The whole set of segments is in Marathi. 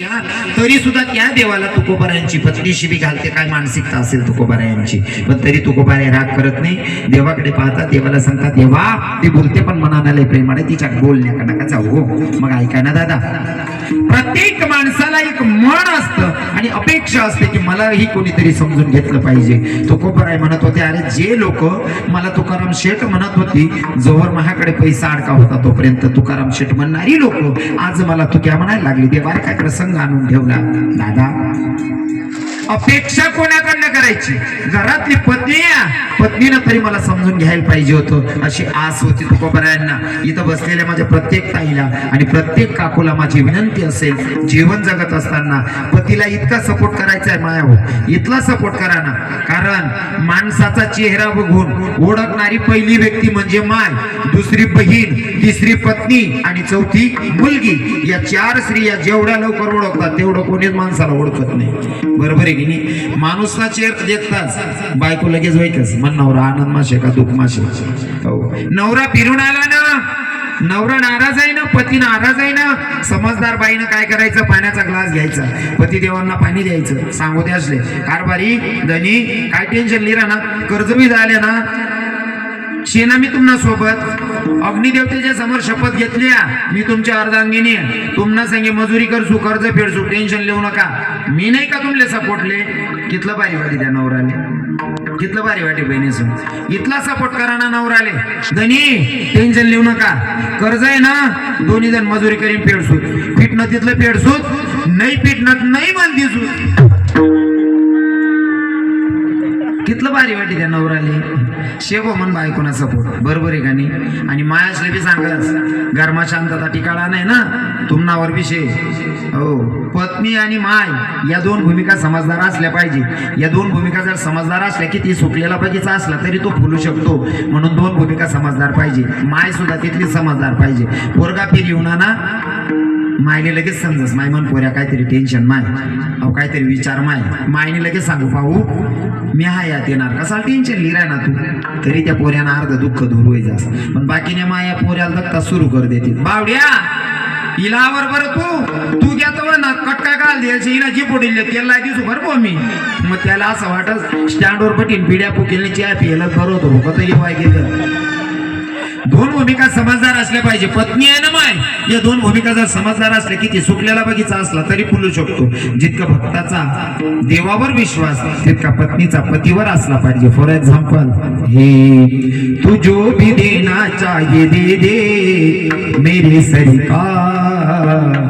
तरी सुद्धा त्या देवाला तुकोबारायांची पत्नी शिबी घालते. काय मानसिकता असेल तुकोबारायांची? पण तरी तुकोबाराय राग करत नाही. देवाकडे पाहतात देवाला सांगतात देवा ते बोलते पण मनाला प्रेमाने तिच्या बोलण्या का नका जाऊ हो. मग ऐका ना दादा. प्रत्येक माणसाला एक मन असतं आणि अपेक्षा असते की मलाही कोणीतरी समजून घेतलं पाहिजे. तुकोबाराय म्हणत होते अरे जे लोक मला तुकाराम शेठ म्हणत होती जोवर महाकडे पैसा अडका होता तोपर्यंत तुकाराम शेठ म्हणणारी लोक आज मला तुक्या म्हणायला लागली. देवा काय प्रसंग ngàn đồng thiệu là đã đáp अपेक्षा कोणाकडनं करायची? घरातली पत्नी पत्नीनं तरी मला समजून घ्यायला पाहिजे होतं. अशी आस होती तुकोबरायांना. इथं बसलेल्या माझ्या प्रत्येक ताईला आणि प्रत्येक काकूला माझी विनंती असेल जीवन जगत असताना. पतीला इतका सपोर्ट करायचा आहे माया इतला सपोर्ट करा ना. कारण माणसाचा चेहरा बघून ओळखणारी पहिली व्यक्ती म्हणजे माय दुसरी बहीण तिसरी पत्नी आणि चौथी मुलगी. या चार स्त्रिया जेवढ्या लवकर ओळखतात तेवढं कोणीच माणसाला ओळखत नाही. बरोबर आहे की नाही माणूसला चेहरा देखताच बायको लगेच व्हायचंच मग नवरा आनंद माशे का दुःख माशे हो. नवरा फिरून आला ना. नवरा नाराज आहे ना. पती नाराज आहे ना. समजदार बाईनं काय करायचं? पाण्याचा ग्लास घ्यायचा. पती देवांना पाणी द्यायचं. सांगू दे असले. कारभारी धनी काय टेन्शन लिरा ना कर्ज बी झाले ना. शेना मी तुम्हाला सोबत अग्निदेवतेच्या समोर शपथ घेतली मी तुमच्या अर्धांगिनी आहे. तुम्हाला सांगे मजुरी करसू कर्ज फेडसू टेन्शन लिहू नका. मी नाही का तुमले सपोर्टले कितलं भारी वाटी त्या नवराले? कितलं भारी वाटे बहिणीस इथला सपोर्ट करा ना नवराले. धनी टेन्शन लिहू नका. कर्ज आहे ना दोन्ही जण मजुरी करीन फेडसू फिटणं तिथलं फेडसूत नाही फिटणं नाही म्हणतीसू कितलं भारी वाटी त्या नवराले शेव मन बायकोना सपोर्ट बरोबर आहे का नाही? आणि मायासले बी सांगाच गरमा शांतता टिकाळा नाही ना? तुमनावर विषय हो. पत्नी आणि माय या दोन भूमिका समजदार असल्या पाहिजे. या दोन भूमिका जर समजदार असल्या की ती सुटलेला बगीचा असला तरी तो फुलू शकतो. म्हणून दोन भूमिका समजदार पाहिजे. माय सुद्धा तिथली समजदार पाहिजे. पोरगा फिर येऊन ना मायने लगेच समजस माय मन पोऱ्या काहीतरी टेन्शन माय. अहो काहीतरी विचार माय. मायने लगेच सांगू पाहू मी हा यात येणार. कसा टेन्शन लिहिराय ना तू? तरी त्या पोऱ्यानं अर्ध दुःख दूर होई जास. पण बाकीने माया पोऱ्याला धक्का सुरू कर देते बावड्या हिलावर बरं तू. तू घेतो ना कटका घाल द्यायची. हिला जी पोडील त्याला दिसू बरं बो मी. मग त्याला असं वाटत स्टँडवर पटीन पिढ्या पुकेल चहा पियला बरोबर होतो. कसं येवाय गेलं. भूमिका समजदार असल्या पाहिजे. पत्नी आहे ना माय? या दोन भूमिका जर समजदार असल्या किती सुटलेला बगीचा असला तरी फुलू शकतो. जितका भक्ताचा देवावर विश्वास तितका पत्नीचा पतीवर असला पाहिजे. फॉर एक्झाम्पल हे तू जो भी देना चाहिए दे दे मेरे सरकार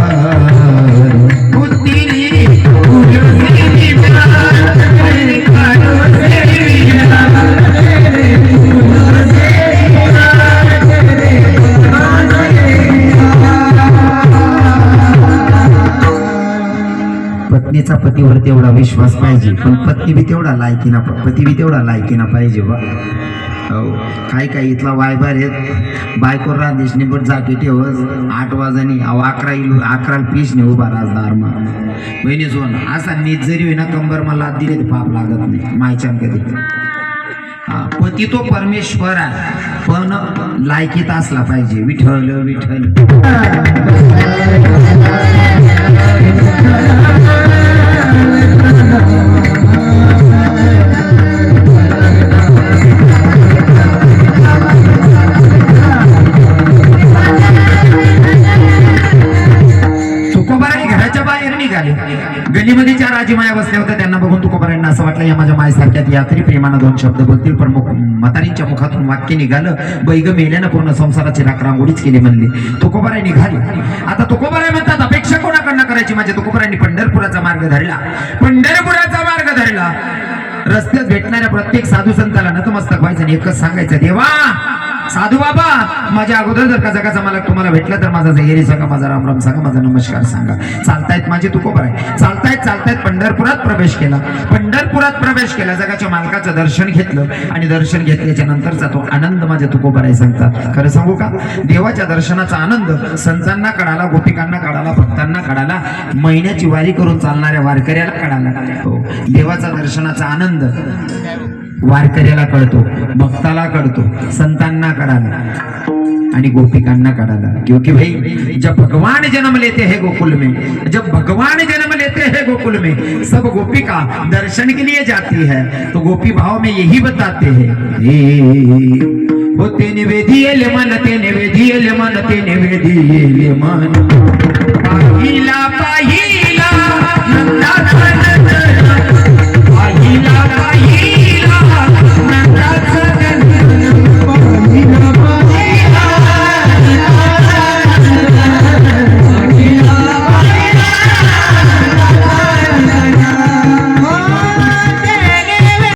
पतीवर तेवढा विश्वास पाहिजे. पण पत्नी बी तेवढा लायकीना पती बी तेवढा लायकीना पाहिजे बा. हो काय काय इथला वायबार आहेत. बायको राधेश निबट जाकी ठेवस आठ वाजानी अहो अकरा इलू अकरा पीसने उभा राजदार मा. बहिणी सोन असा नीट जरी होईना कंबर मला लाद दिले तर पाप लागत नाही. मायच्या कधी हा, पती तो परमेश्वर आहे. पण लायकीत असला पाहिजे. विठ्ठल विठ्ठल. आले गलीमध्ये चार आजीमाया बसल्या होत्या त्यांना बघून तुकोबारांना असं वाटलं या माझ्या मायसारख्यात यात्री प्रेमानं दोन शब्द बोलतील पण मुख म्हातारींच्या मुखातून वाक्य निघालं बैग मेल्यानं पूर्ण संसाराची राखरांगोळीच केली म्हणली. तुकोबाराय निघाली आता तुकोबाराय म्हणतात अपेक्षा कोणाकडनं करायची माझ्या तुकोबारायांनी पंढरपुराचा मार्ग धरला. पंढरपुराचा मार्ग धरला. रस्त्यात भेटणाऱ्या प्रत्येक साधू संताला नतमस्तक व्हायचं आणि एकच सांगायचं देवा साधू बाबा माझ्या अगोदर जर का जगाचा मला तुम्हाला भेटला तर माझा जहिरी सांगा माझा रामराम सांगा माझा नमस्कार सांगा. चालतायत माझे तुकोबर आहे. चालतायत चालतायत पंढरपुरात प्रवेश केला. पंढरपुरात प्रवेश केला जगाच्या मालकाचं दर्शन घेतलं आणि दर्शन घेतल्याच्या नंतरचा तो आनंद माझ्या तुकोबर आहे सांगतात खरं सांगू का? देवाच्या दर्शनाचा आनंद संतांना कळाला गोपिकांना कळाला भक्तांना कळाला महिन्याची वारी करून चालणाऱ्या वारकऱ्याला कळाला हो देवाचा दर्शनाचा आनंद. वारकऱ्याला कळतो भक्ताला कळतो संतांना कळाला आणि गोपिकांना कळाला. क्योंकि भाई जब भगवान जन्म लेते हैं गोकुल में जब भगवान जन्म लेते हैं गोकुल में सब गोपिका दर्शन के लिए जाती है। तो गोपी भाव में यही बताते हैं हे, हो ते निवेदिये मन ते निवेदिये मन ते निवेदिये मन। पाहिला पाहिला